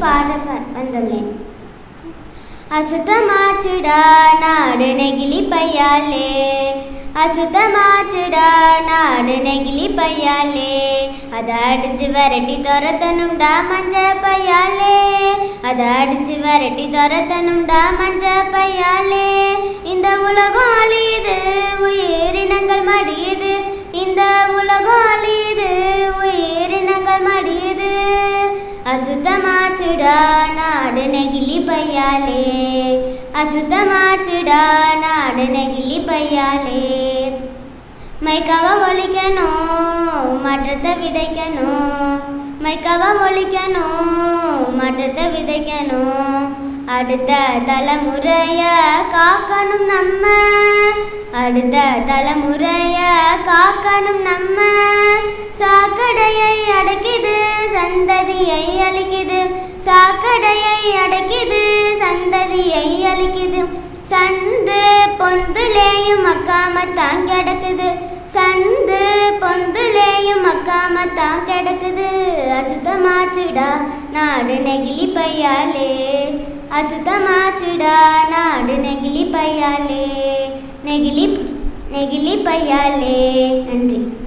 பாட வந்துள்ளேன் அசுத்தமாச்சுடா நாடு நெகிழி பையாலே அசுத்தமாச்சுடா நாடு நெகிழி பையாலே அதை அடிச்சு விரட்டி துரத்தணும்டா மஞ்ச பையாலே அதை அடிச்சு விரட்டி துரத்தணும்டா மஞ்ச பையாலே இந்த உலகம் அசுத்தமாச்சுடா நாடு நெகிழி பையாலே அசுத்தமாச்சுடா நாடு நெகிழி பையாலே மைக்காவ ஒழிக்கணும் மாற்றத்தை விதைக்கணும். மைக்காவ ஒழிக்கணும் மாற்றத்தை விதைக்கணும். அடுத்த தலைமுறைய காக்கணும் நம்ம. அடுத்த தலைமுறைய காக்கணும் நம்ம. அடைக்குது சந்ததியை அழிக்குது. சாக்கடையை அடைக்குது சந்ததியை அழிக்குது. சந்து பொந்துலேயும் மக்காமத்தான் கிடக்குது. சந்து பொந்துலேயும் மக்காமத்தான் கிடக்குது. அசுத்தமாச்சுடா நாடு நெகிழி பையாலே அசுத்தமாச்சுடா நாடு நெகிழி பையாலே நெகிழி நெகிழி பையாலே நன்றி.